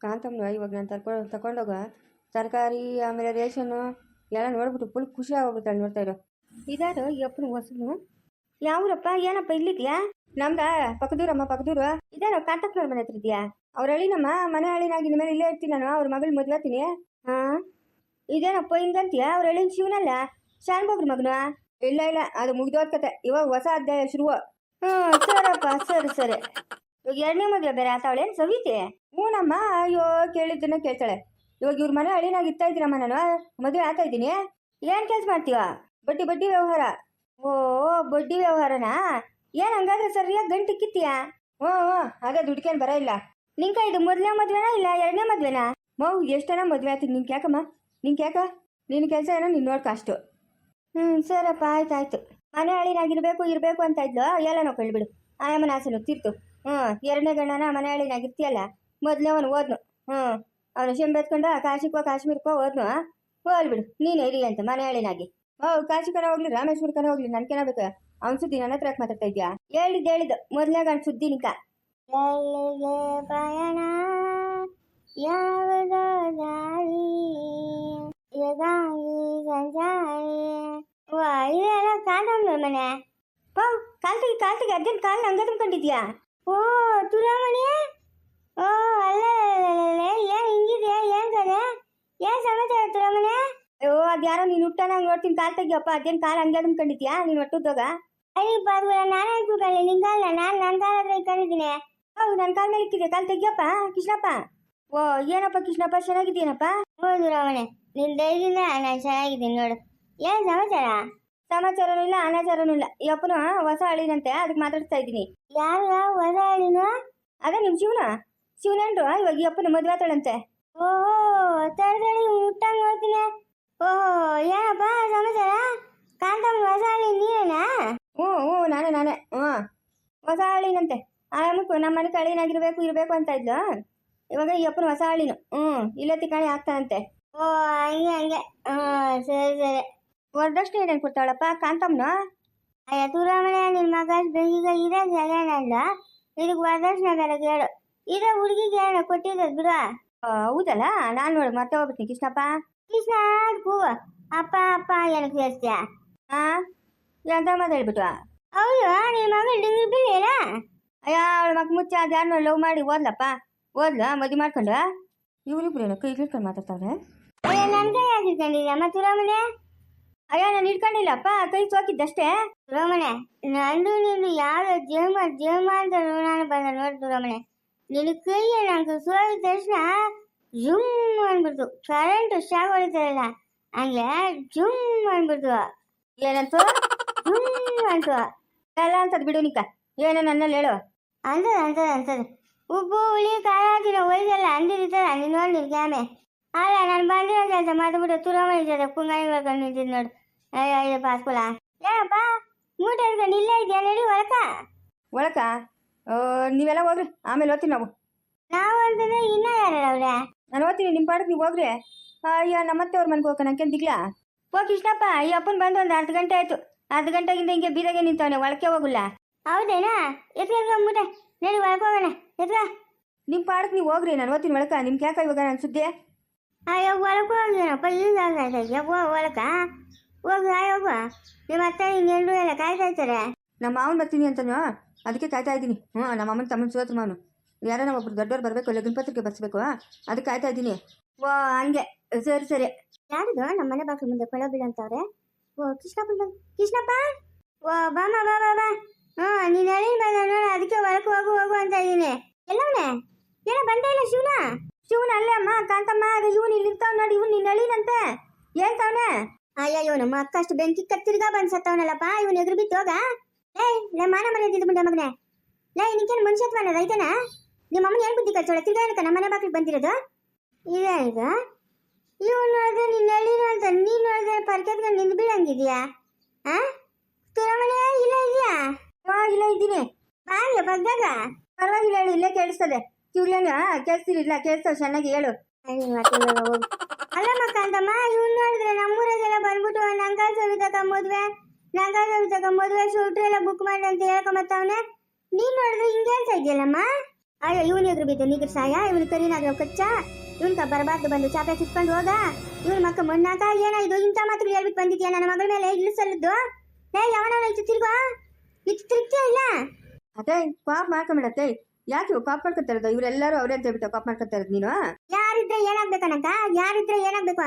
ಕಾಂತಮ್ಮನ ಇವಾಗ ನಾನು ತರ್ಕೊಂಡು ತಗೊಂಡೋಗ ತರಕಾರಿ, ಆಮೇಲೆ ರೇಷನ್ನು ಎಲ್ಲ ನೋಡ್ಬಿಟ್ಟು ಫುಲ್ ಖುಷಿ ಆಗೋಗ್ಬಿಡ್ತಾಳೆ ನೋಡ್ತಾ ಇರೋ. ಇದಾರು ಈ ಅಪ್ಪನ ಹೊಸನು? ಯಾವ್ರಪ್ಪ? ಏನಪ್ಪ ಇಲ್ಲಿದ್ಯಾ? ನಮ್ದ? ಪಕ್ಕದೂರಮ್ಮ, ಪಕ್ಕದೂರು? ಇದಾರ ಕಾಂತಪ್ಪನವ್ರ ಮನೆ ಹತ್ರ ಇದೆಯಾ? ಅವ್ರ ಹಳ್ಳಿನಮ್ಮ? ಮನೆ ಹಳ್ಳಿನಾಗಿ ಮೇಲೆ ಇಲ್ಲೇ ಇರ್ತೀನಿ ನಾನು, ಅವ್ರ ಮಗಳು ಮದುವೆ ಆಗ್ತೀನಿ. ಹಾ? ಇದೇನಪ್ಪ ಹಿಂಗಂತೀಯ? ಅವ್ರ ಹಳ್ಳಿನ ಶಿವನಲ್ಲ? ಶಾನ್ಭೋಗ್ರ ಮಗನ? ಇಲ್ಲ ಇಲ್ಲ, ಅದು ಮುಗ್ದೋದ್ ಕತೆ. ಇವಾಗ ಹೊಸ ಅಧ್ಯಾಯ ಶುರುವ. ಹ್ಞೂ ಸರಪ್ಪ, ಸರಿ ಸರಿ. ಇವಾಗ ಎರಡನೇ ಮದುವೆ ಬೇರೆ ಆತಾವಳೆ ಸವಿತೆ? ಹ್ಞೂನಮ್ಮ, ಅಯ್ಯೋ, ಕೇಳಿದ್ದನ್ನ ಕೇಳ್ತಾಳೆ. ಇವಾಗ ಇವ್ರ ಮನೆ ಹಳ್ಳಿನಾಗ ಇರ್ತಾ ಇದ್ದೀನಮ್ಮ ನಾನು ಮದುವೆ ಆಗ್ತಾ ಇದ್ದೀನಿ. ಏನು ಕೆಲಸ ಮಾಡ್ತೀವ ಬಡ್ಡಿ ಬಡ್ಡಿ ವ್ಯವಹಾರ. ಓ, ಬಡ್ಡಿ ವ್ಯವಹಾರನಾ? ಏನು ಹಂಗಾದ್ರೆ ಸರಿಯಾಗಿ ಗಂಟು ಕಿತ್ತೀಯಾ ಓ ಹ್ಞೂ ಅದೇ ದುಡ್ಕೇನು ಬರ ಇಲ್ಲ. ನಿಂಕ ಇದು ಮೊದಲನೇ ಮದ್ವೆನಾ ಇಲ್ಲ, ಎರಡನೇ ಮದ್ವೆನಾ? ಮೌ, ಎಷ್ಟನ ಮದುವೆ ಆಯ್ತು, ನಿಂಗೆ ಯಾಕಮ್ಮ? ನಿಂಗೆ ಯಾಕ? ನಿನ್ನ ಕೆಲಸ ಏನೋ ನೀನು ನೋಡ್ಕ ಅಷ್ಟು. ಹ್ಞೂ ಸರಪ್ಪ, ಆಯ್ತು ಮನೆ ಹಳ್ಳಿನಾಗಿರ್ಬೇಕು ಇರಬೇಕು ಅಂತ ಇದ್ಲು, ಎಲ್ಲ ಬಿಡು. ಆಯಮ್ಮನ ಆಸೆನು ತೀರ್ತು. ಹ್ಞೂ, ಎರಡನೇ ಗಂಡನ ಮನೆ ಹಳ್ಳಿನಾಗಿರ್ತೀಯಲ್ಲ ಮೊದಲೇ ಅವನು ಓದ್ನು. ಹ್ಞೂ ಅವನು ಶೆಂಬೆತ್ಕೊಂಡ ಕಾಶಿಕೋ ಕಾಶ್ಮೀರಕ್ಕೋ ಓದ್ನು ಹೋಗ್ಲಿ ಬಿಡು ನೀನು ಇರಿ ಅಂತ ಮನೆ ಹಳ್ಳಿನಾಗಿ. ಓ ಕಾಶಿಕರ ಹೋಗ್ಲಿ ರಾಮೇಶ್ವರಕನ ಹೋಗ್ಲಿ ನನ್ಕೇನ ಬೇಕು ಅವ್ನ ಸುದ್ದಿ ನನ್ನ ಹತ್ರ ಮಾತಾಡ್ತಾ ಇದ್ಯಾ? ಹೇಳಿದ್ದು ಹೇಳಿದ್ದು ಮೊದ್ಲೇ ಅವ್ನ ಸುದ್ದಿ ನಿಕ ಎಲ್ಲಿಗೆ ಯಾವ ಯಾವುದೋ ದಾರಿ ಎಗಾಗಿ ಸಂಚಾರಿ ವಾ ಇದೆಲ್ಲ ಕಾಂತಮ್ಮನ ಮನೆ. ಓ ಕಾಲ್ತಿಗೆ ಕಾಲ್ತಿಗೆ ಅರ್ಜೆಂಟ್ ಕಾಲ್ ಹಂಗ ತುಂಬ್ಕೊಂಡಿದ್ಯಾ? ಓ ತುರಾಮಣಿ ಓ ಅಲ್ಲ ಏನ್ ಹಿಂಗಿದೆ ಏನ್ ಕಡೆ ಏನ್ ತುರಾಮಣಿ ಓ ಅದ್ಯಾರೋ ನೀನು ಹುಟ್ಟನಂಗ್ ನೋಡ್ತೀನಿ. ಕಾಲ್ ತೆಗಿಯಪ್ಪ. ಅದೇನ್ ಕಾಲ್ ಹಂಗೆ ತುಂಬ್ಕೊಂಡಿದ್ಯಾ ನೀನು ಒಟ್ಟುದೋಗ ಅಯ್ಯ ಪರ್ವಲ್ಲ ನಾನು ಅನ್ಕೊಂಡೆ ನಿನ್ ಕಾಲ ನಾನು ನನ್ನ ಕಾಲ ಹತ್ರ ಇಟ್ಕೊಂಡಿದ್ದೀನಿ. ಹೌದು ನನ್ನ ಕಾಲ ಮೇಲೆ ಇಕ್ಕಿದೆ ಕಾಲ್ ತೆಗಿಯಪ್ಪ. ಕೃಷ್ಣಪ್ಪ. ಓ ಏನಪ್ಪ ಕೃಷ್ಣಪ್ಪ? ಚೆನ್ನಾಗಿದ್ದೀನಪ್ಪ ಹೌದು ರಾವಣೆ ನಿನ್ ಡೈಲಿ ನಾನು ಚೆನ್ನಾಗಿದ್ದೀನಿ ನೋಡು. ಏನ್ ಸಮಾಚಾರ? ಸಮಾಚಾರನೂ ಇಲ್ಲ ಅನಾಚಾರನೂ ಇಲ್ಲ. ಯಪ್ಪನು ಹೊಸ ಹಳ್ಳಿನಂತೆ ಅದಕ್ಕೆ ಮಾತಾಡ್ತಾ ಇದ್ದೀನಿ. ಯಾರು ಹೊಸ ಹಳ್ಳಿನ? ಅದೇ ನಿಮ್ ಶಿವನ? ಶಿವನೇನ್ರು ಇವಾಗ ಯಪ್ಪನ ಮದುವೆ ಆತಾಳಂತೆ. ಓಹೋ ತಡದಳಿ ಮುಟ್ಟಂಗ್ ಹೋಗ್ತೀನಿ. ಓಹೋ ಏನಪ್ಪ ಸಮಾಚಾರ ಕಾಂತಮ್ಮ ಹೊಸ ಹಳ್ಳಿ ನೀನೇನಾ ಹ್ಞೂ ಹ್ಞೂ, ನಾನೇ ನಾನೇ, ಹ್ಞೂ. ಹೊಸ ಹಳ್ಳಿನಂತೆ ಆಮಕ್ಕು ನಮ್ಮ ಮನೆ ಕಳಿನಾಗಿರ್ಬೇಕು ಇರಬೇಕು ಅಂತ ಇದ್ಲು. ಇವಾಗ ಈ ಅಪ್ಪನ ಹೊಸ ಹಳ್ಳಿನು ಹ್ಞೂ, ಇಲ್ಲೇ ತಿಕ್ಕಾಣಿ ಆಗ್ತಾನಂತೆ. ಓ, ಹಂಗೆ ಹಂಗೆ. ಹ್ಞೂ, ಸರಿ ಸರಿ. ವರದಕ್ಷಿಣೆ ಏನೇನು ಕೊಡ್ತಾಳಪ್ಪ, ಕಾಂತಮ್ಮನ? ಅಯ್ಯ ತುರಾಮಣೆ ನಿನ್ನ ಮಗ ಈಗ ಇರೋ ಜಗನಲ್ಲ. ಇದಕ್ಕೆ ವರದಕ್ಷಿಣೆ ಬೇರೆ ಕೇಳು. ಇರೋ ಹುಡುಗಿಗೆ ಏನೋ ಕೊಟ್ಟಿದ್ದ ಬಿಡು. ಹೌದಲ್ಲ? ನಾನು ನೋಡಿ ಮತ್ತೆ ಹೋಗ್ಬಿಡ್ತೀನಿ. ಕೃಷ್ಣಪ್ಪ? ಕೃಷ್ಣ ಕೂವ ಅಪ್ಪ ಅಪ್ಪ ಏನಕ್ಕೆ ಸೇರಿಸ್ತೀಯ ಹಾ ಎಂತ ಮಾತಾಡ್ಬಿಟ್ಟು ಹೌದು ನಿನ್ನ ಮಗ ಡಿಂಗ್ರಿ ಬಿಲ್ಲೇನಾ ಅಯ್ಯ ಅವಳ ಮಗ ಮುಚ್ಚ ಅದು ಯಾರನ್ನ ಲವ್ ಮಾಡಿ ಓದ್ಲಪ್ಪ? ಓದ್ಲ ಮದುವೆ ಮಾಡ್ಕೊಂಡು ಇವರಿಬ್ರು ಏನೋ ಕೈ ಹಿಡ್ಕೊಂಡು ಮಾತಾಡ್ತಾವ್ರೆ. ಅಯ್ಯ ನನ್ನ ಕೈ ಹಾಕಿರ್ಕೊಂಡಿದ್ಯಾ ಮತ್ತೆ ತುರಾಮಣೆ ಅಯ್ಯ ನಾನು ಹಿಡ್ಕೊಂಡಿಲ್ಲಪ್ಪ ಕೈ ಸೋಕಿದ್ದಷ್ಟೇ. ತುರಾಮಣೆ ನಂದು ನೀನು ಯಾವ ಜೇಮ ಜೇಮ ಅಂತ ನಾನು ಬಂದ ನೋಡಿ ತುರಾಮಣೆ ನಿನ್ನ ಕೈ ನಂಗೆ ಸೋಕಿದ ತಕ್ಷಣ ಜುಮ್ ಅಂದ್ಬಿಡ್ತು ಕರೆಂಟ್ ಶಾಕ್ ಹೊಡಿತಾರಲ್ಲ, ಹಂಗೆ ಜುಮ್ ಅಂದ್ಬಿಡ್ತು ಏನಂತು? ಜುಮ್ ಅಂತು. ಎಲ್ಲ ಅಂತದ್ ಬಿಡು ನಿಕ್ಕ ಏನೋ ನನ್ನಲ್ಲಿ ಹೇಳು. ಅಂತದ ಅಂತದ ಅಂತದ ಉಪ್ಪು ಹುಳಿ, ಖಾರ ಹಾಕಿರೋ ಒಯ್ದಲ್ಲ ಅಂದಿರ್ತಾರ ನೋಡಿ ನಿನ್ ಕ್ಯಾಮೆ ಅಲ್ಲ, ನಾನು ಬಂದಿರೋ ಕೆಲಸ ಮಾಡ್ಬಿಟ್ಟು ತುರ ಮಾಡಿದ್ದಾರೆ ಪುಂಗಾಣಿಗಳು ಕಂಡು ನಿಂತಿದ್ ನೋಡು. ಅಯ್ಯೋ ಪಾಸ್ಕೊಳ ಏನಪ್ಪ ಮೂಟೆ ಇಲ್ಲೇ ಇದೆಯಾ? ನಡಿ, ಒಳಕ. ಒಳಕ? ನೀವೆಲ್ಲ ಹೋಗ್ರಿ. ಆಮೇಲೆ ಓದ್ತೀನಿ ನಾವು. ನಾವು ಅಂತಂದ್ರೆ ಇನ್ನ ಯಾರು ಅವ್ರೆ? ನಾನು ಓದ್ತೀನಿ ನಿಮ್ಮ ಪಾಡಕ್ಕೆ ನೀವು ಹೋಗ್ರಿ. ಅಯ್ಯೋ ನಮ್ಮತ್ತೆ ಅವ್ರ ಮನೆಗೆ ಹೋಗೋಣ ನಂಗೆ ದಿಗ್ಲಾ ಓ ಕೃಷ್ಣಪ್ಪ ಈ ಅಪ್ಪನ ಬಂದು ಒಂದು ಅರ್ಧ ಗಂಟೆ ಆಯ್ತು. ಅರ್ಧ ಗಂಟೆಗಿಂತ ಹಿಂಗೆ ಬೀದಾಗೆ ನಿಂತವನೆ ಒಳಕ್ಕೆ ಹೋಗಲ್ಲ. ಹೌದೇನಾ? ಎತ್ಕ ಮುಟ್ಟೆ ನಡಿ ಒಳಗೆ ಹೋಗೋಣ. ಎತ್ಕ ನಿಮ್ಮ ಪಾಡಕ್ಕೆ ನೀವು ಹೋಗ್ರಿ ನಾನು ಓದ್ತೀನಿ ಒಳಕ. ನಿಮ್ಗೆ ಯಾಕೆ ಇವಾಗ ನಾನು ಸುದ್ದಿ? ಅಯ್ಯೋ ಒಳಗೆ ಹೋಗ್ತೀನಪ್ಪ ಇಲ್ಲ ಹೋಗ ಒಳಕ ಹೋಗು? ಹೋಗು ನಿಮ್ಮ ಅತ್ತೆ ಹಿಂಗೆಲ್ಲರೂ ಎಲ್ಲ ಕಾಯ್ತಾ ಇರ್ತಾರೆ? ನಮ್ಮ ಮಾವನ್ ಬರ್ತೀನಿ ಅಂತನೋ? ಅದಕ್ಕೆ ಕಾಯ್ತಾ ಇದ್ದೀನಿ. ಹ್ಞೂ ನಮ್ಮಮ್ಮನ ತಮ್ಮನ ಸೋತ್ರ ಮಾವನು. ಯಾರನ್ನ ಒಬ್ರು ದೊಡ್ಡವ್ರು ಬರಬೇಕು ಲಗ್ನ ಪತ್ರಕ್ಕೆ ಬರ್ಸ್ಬೇಕು ಅದಕ್ಕೆ ಕಾಯ್ತಾ ಇದ್ದೀನಿ. ಓ, ಹಂಗೆ. ಸರಿ ಸರಿ. ಯಾರಿದು? ನಮ್ಮ ಮನೆ ಮುಂದೆ ಕೊಳ ಬೀಳಂತವ್ರೆ ಓ ಕೃಷ್ಣಪ್ಪ ಕೃಷ್ಣಪ್ಪ? ಓ ಬಾಮ ಬಾ ಬಾ ಬಾ. ಹ್ಞೂ ನೀನು ಹೇಳಿ ಬಂದ ನೋಡ, ಅದಕ್ಕೆ ಒಳಕ್ಕೆ ಹೋಗು ಹೋಗು ಅಂತ ಇದ್ದೀನಿ. ಎಲ್ಲವನೇ ಏನೋ ಬಂದೆ ಇಲ್ಲ ಶಿವನ? ಶಿವನ ಅಲ್ಲೇ ಅಮ್ಮ, ಕಾಂತಮ್ಮ, ಅದು ಇವನು ಇಲ್ಲಿ ನೋಡಿ, ಇವನು ನಿನ್ನ ಅಳಿನಂತೆ. ಏನ್ ಅಯ್ಯ ಅಯ್ಯಯ್ಯೋ, ನಮ್ಮ ಅಕ್ಕ ಅಷ್ಟು ಬೆಂಕಿ ಕತ್ತಿರ್ಗ ಬಂದ್ ಸತ್ತವನಲ್ಲಪ್ಪ ಇವನು ಎದುರು ಬಿತ್ತು ಹೋಗ ಏಯ್ ನಮ್ಮ ಮಾನ ಮನೆ ಇದ್ದಿದ್ದು ಮುಂದೆ ಮಗನೇ? ಲೈ ನಿನ್ಗೇನು ಮನುಷ್ಯತ್ವನ ಐತನ ನಿಮ್ಮ ಅಮ್ಮನ ಏನ್ ಬುದ್ಧಿ ಕಳ್ಸೋಳ ತಿರ್ಗಾ ಏನಕ್ಕ ನಮ್ಮ ಮನೆ ಬಾಗಿಲು ಬಂದಿರೋದು? ಇದೆ ಈಗ? ಇವ್ ನೋಡಿದ್ರೆ ನಿನ್ನ ಹಳ್ಳಿ ಅಂತ ನೀನು ನೋಡಿದ್ರೆ ಪರ್ಕೆತ್ಕೊಂಡು ನಿಂದು ಬೀಳಂಗಿದ್ಯಾ? ಆ? ತುರಮಣೆ ಇಲ್ಲ ಇದೆಯಾ? ಹಾ ಇಲ್ಲ ಇದ್ದೀನಿ. ಬಾಂಗ್ಯ ಬಗ್ಗಾಗ ಪರವಾಗಿಲ್ಲ ಹೇಳು ಇಲ್ಲೇ ಕೇಳಿಸ್ತದೆ. ಕಿವಿಲೇನು ಇಲ್ಲ ಕೇಳಿಸ್ತವೆ ಚೆನ್ನಾಗಿ ಹೇಳು. ಅಲ್ಲ ಮಕ್ಕಂತಮ್ಮ ಇವ್ನು ನೋಡಿದ್ರೆ ನಮ್ಮೂರಾಗೆಲ್ಲ ಬಂದ್ಬಿಟ್ಟು ನಂಗಾಲ್ ಸವಿತಕ ಮದ್ವೆ? ನಂಗಾಲ್ ಸವಿತಕ ಮದುವೆ ಶೂಟ್ರ್ ಎಲ್ಲ ಬುಕ್ ಮಾಡಿ ಅಂತ ಹೇಳ್ಕೊಂಬತ್ತವನೆ ನೀನ್ ನೋಡಿದ್ರೆ ಹಿಂಗೆ ಹೇಳ್ತಾ ಇದೆಯಲ್ಲಮ್ಮ? ಅಯ್ಯೋ ಇವನು ಎದುರು ಬಿದ್ದು ನೀಗರ್ ಸಾಯ? ಇವನು ಕರಿನಾಗ ಕಚ್ಚ ಇವನ್ಕ ಬರಬಾರ್ದು ಬಂದು ಚಾಪೆ ಸುತ್ಕೊಂಡು ಹೋಗ. ಇವನ್ ಮಕ್ಕ ಮಣ್ಣಾಕ? ಏನ ಇದು ಇಂಥ ಮಾತ್ರ ಹೇಳ್ಬಿಟ್ಟು ಬಂದಿದ್ಯಾ? ನನ್ನ ಮಗಳ ಮೇಲೆ ಇಳಿಸಲ್ಲದ್ದು ಏ ಯಾವನ ಇತ್ತು ತಿರ್ಗೋ? ಇತ್ತು ತಿರುಗ್ತೀಯ ಇಲ್ಲ? ಅದೇ ಪಾಪ್ ಮಾಡ್ಕೊಂಬಿಡತ್ತೆ ಯಾಕೆ ಪಾಪ್ ಮಾಡ್ಕೊತಾರದು ಇವರೆಲ್ಲರೂ ಅವ್ರೇ ಅಂತ ಹೇಳ್ಬಿಟ್ಟು ಪಾಪ್ ಮಾಡ್ಕೊತಾರದು ನೀನು? ಯಾರಿದ್ರೆ ಏನಾಗ್ಬೇಕನಕ ಯಾರಿದ್ರೆ ಏನಾಗ್ಬೇಕು?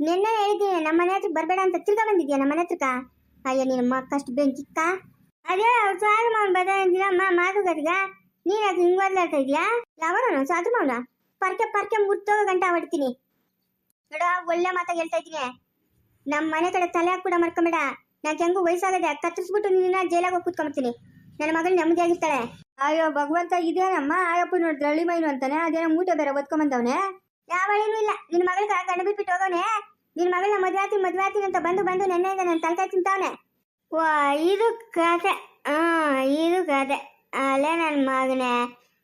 ನಿನ್ನೆ ಹೇಳಿದ್ದೀನಿ ನಮ್ಮ ಮನೆ ಹತ್ರ ಬರಬೇಡ ಅಂತ ತಿರ್ಗಾ ಬಂದಿದ್ಯಾ? ನಮ್ಮ ಮನೆ ಹತ್ರಕ್ಕ? ಅಯ್ಯೋ, ನಿನ್ನ ಮಕ್ಕಷ್ಟು ಬೆಂಕಿಕ್ಕ ಅದೇ ಸಾಲು ಮಾವನ್ ಬದ ಅಂದಿರಮ್ಮ ಮಾತುಕತೆಗ ನೀನ್ ಅದು ಹಿಂಗ್ ಓದ್ಲಾಡ್ತಾ ಇದೀಯಾ? ಯಾವನು ಸಾಧು ಮಾವನ ಪರ್ಕೆ ಪರ್ಕೆ ಮುಟ್ಟೋಗ ಗಂಟ ಹೊಡ್ತೀನಿ. ನೋಡ, ಒಳ್ಳೆ ಮಾತಾಗ ಹೇಳ್ತಾ ಇದೀನಿ ನಮ್ಮ ಮನೆ ಕಡೆ ತಲೆ ಕೂಡ ಮರ್ಕೊಂಬೇಡ. ನಾನ್ ಹೆಂಗು ವಯಸ್ಸಾಗದೆ ಕತ್ತರಿಸ್ಬಿಟ್ಟು ನಿನ್ನ ಜೈಲಾಗ ಹೋಗಿ ಕೂತ್ಕೊಂಡ್ಬಿಡ್ತೀನಿ. ನನ್ನ ಮಗಳು ನೆಮ್ಮದಿಯಾಗಿರ್ತಾಳೆ. ಅಯ್ಯೋ, ಭಗವಂತ, ಇದೇನಮ್ಮ? ಆಯಪ್ಪ ನೋಡಿದ್ರೆ ಹಳ್ಳಿ ಮೈನು ಅಂತಾನೆ? ಅದೇನೋ ಮೂಟೆ ಬೇರೆ ಒತ್ಕೊಂಬಂದವನೆ ಯಾವ ಏನೂ ಇಲ್ಲ. ನಿನ್ನ ಮಗಳಿಗೆ ಗಂಡ ಬಿಟ್ಬಿಟ್ಟು ಹೋಗೋನೆ ನಿನ್ನ ಮಗಳನ್ನ ಮದ್ವೆ ಆತೀನಿ ಮದ್ವೆ ಆತೀನಿ ಅಂತ ಬಂದು ಬಂದು ನೆನ್ನೆಯಿಂದ ನನ್ನ ತಲೆ ತಿಂತಾವನೆ. ಓ ಇದು ಕತೆ. ಹಾ ಇದು ಕತೆ. ಅಲ್ಲೇ ನನ್ನ ಮಗನೇ.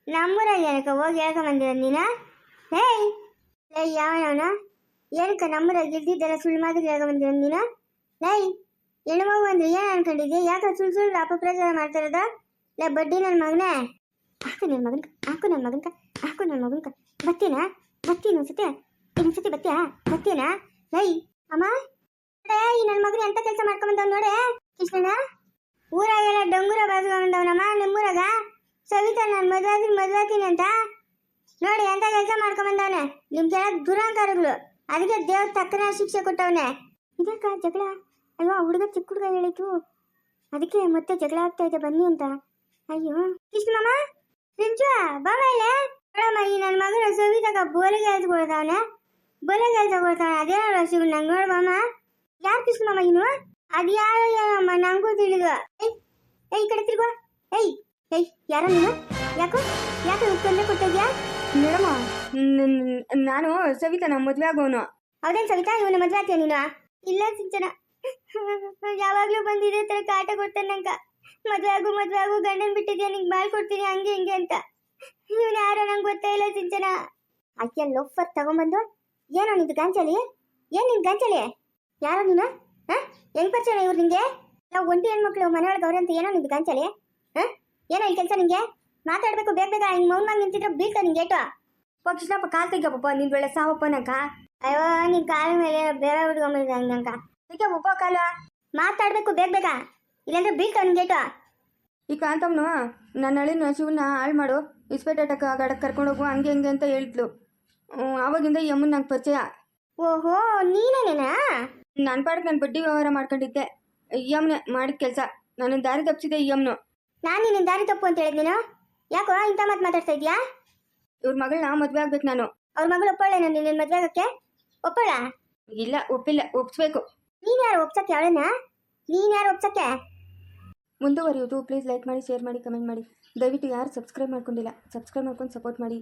ನಮ್ಮೂರಲ್ಲಿ ಏನಕ್ಕ ಹೋಗಿ ಹೇಳ್ಕೊಂಬಂದಿರೋದು ನೀನ? ಹೇಯ್! ಲೇ, ಯಾವನವನ? ಏನಕ್ಕ ನಮ್ಮೂರಾಗ ಇದ್ದಿದ್ದೆಲ್ಲ ಸುಳ್ಳು ಮಾತು ಹೇಳ್ಕೊಂಬಂದಿರೋದು ನೀನು? ಲೈ, ಹೆಣ್ಣು ಮಗು ಅಂದ್ರೆ ಏನು ಅನ್ಕೊಂಡಿದ್ಯಾ ಯಾಕೆ ಸುಳ್ಳು ಸುಳ್ಳು ಅಪಪ್ರಚಾರ ಮಾಡ್ತಿರೋದ ಲೇ, ಬಡ್ಡಿ ನನ್ನ ಮಗನೇ. ಹಾಕು ನನ್ನ ಮಗನ್ಕ, ಹಾಕು ನನ್ನ ಮಗನ್ಕ, ಹಾಕು ನನ್ನ ಮಗನ್ಕ. ಬತ್ತೀನಾ ಬತ್ತೀನಿ ಅನ್ಸುತ್ತೆ ಇನ್ನೊಂದ್ಸತಿ ಬತ್ತೀಯಾ ಬತ್ತೀನಾ ಲೈ ಅಮ್ಮ? ಈ ನನ್ನ ಮಗನ ಎಂತ ಕೆಲಸ ಮಾಡ್ಕೊಂಬಂದವ್ ನೋಡೆ ಕೃಷ್ಣನ ಊರಾಗೆಲ್ಲ ಡಂಗುರ ಬಾಸ್ಕೊಂಬಂದವನಮ್ಮ ನಿಮ್ಮೂರಾಗ? ಸವಿತಾ, ನಾನು ಮದುವೆ ಮದ್ವಾತೀನಿ ಅಂತ. ನೋಡಿ, ಎಂತ ಕೆಲಸ ಮಾಡ್ಕೊಂಬಂದವನೆ? ನಿಮ್ಗೆಲ್ಲ ದುರಾಂಕಾರಗಳು. ಅದಕ್ಕೆ ದೇವ್ರ ತಕ್ಕನ ಶಿಕ್ಷೆ ಕೊಟ್ಟವನೆ. ಇದಕ್ಕ ಜಗಳ? ಅಯ್ಯೋ ಹುಡುಗ ಚಿಕ್ಕ ಹುಡುಗ ಹೇಳಿತು ಅದಕ್ಕೆ ಮತ್ತೆ ಜಗಳ ಆಗ್ತಾ ಇದೆ, ಬನ್ನಿ ಅಂತ. ಅಯ್ಯೋ. ಕೃಷ್ಣಮ್ಮ ರಿಂಚು ಬಾಬಾ ಇಲ್ಲೇ? ನೋಡಮ್ಮ, ಈ ನನ್ನ ಮಗನ ಸವಿತಾಗ ಬೋಲೆ ಕೆಲಸ ಬೋಲೆ ಕೆಲಸ ಕೊಡ್ತಾಳೆ. ಅದೇ ರಸಿಗಳು ನಂಗೆ ನೋಡ್ಬಮ್ಮ ಯಾರು ಕೃಷ್ಣಮ್ಮ ಇನ್ನು ಅದು ಯಾರು ಏನಮ್ಮ ನಂಗೂ ತಿಳಿದು. ಏಯ್ ಏಯ್ ಈ ಕಡೆ ತಿರ್ಗೋ. ಏಯ್ ಏಯ್ ಯಾರ ನೀನು? ಯಾಕೋ? ಯಾಕೆ ತೊಂದರೆ ಕೊಟ್ಟಿದ್ಯಾ? ಮೇಡಮ ನಾನು ಸವಿತಾ ನಮ್ಮ ಮದ್ವೆ ಆಗೋನು. ಹೌದೇನು ಸವಿತಾ? ಇವನ ಮದುವೆ ಆಗ್ತೀಯ ನೀನು? ಇಲ್ಲ ಸಿಂಚನ. ಯಾವಾಗಲೂ ಬಂದಿದೆ ತರ ಕಾಟ ಕೊಡ್ತಾನೆ ನಂಗ. ಮದ್ವೆ ಆಗು ಮದ್ವೆ ಆಗು ಗಂಡನ್ ಬಿಟ್ಟಿದ್ಯಾ? ನಿಂಗೆ ಬಾಳ್ ಕೊಡ್ತೀನಿ ಹಂಗೆ ಹಿಂಗೆ ಅಂತ. ಇವನು ಯಾರೋ ನಂಗೆ ಗೊತ್ತೇ ಇಲ್ಲ ಸಿಂಚನ. ಅಯ್ಯ ಲೋಫರ್ ತಗೊಂಬಂದು ಏನೋ ನಿಂದು ಗಂಚಲಿ ಏನು ನಿನ್ ಗಂಚಲಿ ಯಾರೋ ನೀನು? ಹಾಂ? ಹೆಂಗ್ ಪರಿಚಯ ಇವ್ರು ನಿಂಗೆ? ನಾವು ಒಂಟಿ ಹೆಣ್ಮಕ್ಳು ಮನೆಯೊಳಗೆ ಅವ್ರಂತ, ಏನೋ ನಿಂದು ಗಂಚಲಿ ಹಾಂ? ಏನೋ ಈ ಕೆಲಸ ನಿಂಗೆ? ಮಾತಾಡ್ಬೇಕು, ಬೇಗ ಬೇಗ, ಹಿಂಗೆ ಮೌನವಾಗಿ ನಿಂತಿದ್ರೆ ಬೀಳ್ತಾ ನಿಂಗೆ ಏಟು. ಓ ಕೃಷ್ಣಪ್ಪ ಕಾಲ್ ತೆಗ್ಯಪ್ಪ ನಿನ್ ಒಳ್ಳೆ ಸಾವಪ್ಪ ನಂಕ ಅಯ್ಯೋ, ನಿನ್ ಕಾಲ ಮೇಲೆ ಬೇರೆ ಹಂಗಂಕ ತೆಗ್ಯಪ್ಪ ಕಾಲ. ಮಾತಾಡ್ಬೇಕು, ಬೇಗ ಬೇಗ. ಇಲ್ಲಾಂದ್ರೆ ಬೀಳ್ತ ನಿಂಗೇಟು ಈ ಕಾಂತಮ್ಮನು ನನ್ನ ಹಳಿನ ಶಿವನ ಹಾಳು ಮಾಡು. ಇಸ್ಪೇಟೆ ಗಡಕ್ಕೆ ಕರ್ಕೊಂಡೋಗು ಹಂಗೆ ಹಂಗೆ ಅಂತ ಹೇಳಿದ್ಲು. ಆವಾಗಿಂದ ಈ ಅಮ್ಮನ ನಂಗೆ ಪರಿಚಯ. ಓಹೋ ನೀನೇನೇನಾ? ನನ್ನ ಪಾಡಕ್ಕೆ ನನ್ನ ಬಡ್ಡಿ ವ್ಯವಹಾರ ಮಾಡ್ಕೊಂಡಿದ್ದೆ. ಯಮ್ನೆ ಮಾಡಿದ ಕೆಲಸ. ನನ್ನ ದಾರಿ ತಪ್ಪಿಸಿದೆ ಯಮ್ನು ನಾನು ನಿನ್ನ ದಾರಿ ತಪ್ಪು ಅಂತ ಹೇಳಿದ್ ನೀನು? ಯಾಕೋ ಇಂಥ ಮಾತು ಮಾತಾಡ್ತಾ ಇದೀಯಾ? ಇವ್ರ ಮಗಳನ್ನ ಮದುವೆ ಆಗ್ಬೇಕು ನಾನು. ಅವ್ರ ಮಗಳು ಒಪ್ಪಳೆ ನಾನು ನಿನ್ನ ಮದುವೆ ಆಗಕ್ಕೆ? ಒಪ್ಪಳ? ಇಲ್ಲ ಒಪ್ಪಿಲ್ಲ. ಒಪ್ಸ್ಬೇಕು. ನೀನು ಯಾರು ಒಪ್ಸಕ್ಕೆ ಅವಳನ್ನ? ನೀನು ಯಾರು ಒಪ್ಸಕ್ಕೆ? ಮುಂದುವರಿಯೋದು ಪ್ಲೀಸ್ ಲೈಕ್ ಮಾಡಿ ಶೇರ್ ಮಾಡಿ ಕಮೆಂಟ್ ಮಾಡಿ. ದಯವಿಟ್ಟು ಯಾರು ಸಬ್ಸ್ಕ್ರೈಬ್ ಮಾಡ್ಕೊಂಡಿಲ್ಲ ಸಬ್ಸ್ಕ್ರೈಬ್ ಮಾಡ್ಕೊಂಡು ಸಪೋರ್ಟ್ ಮಾಡಿ.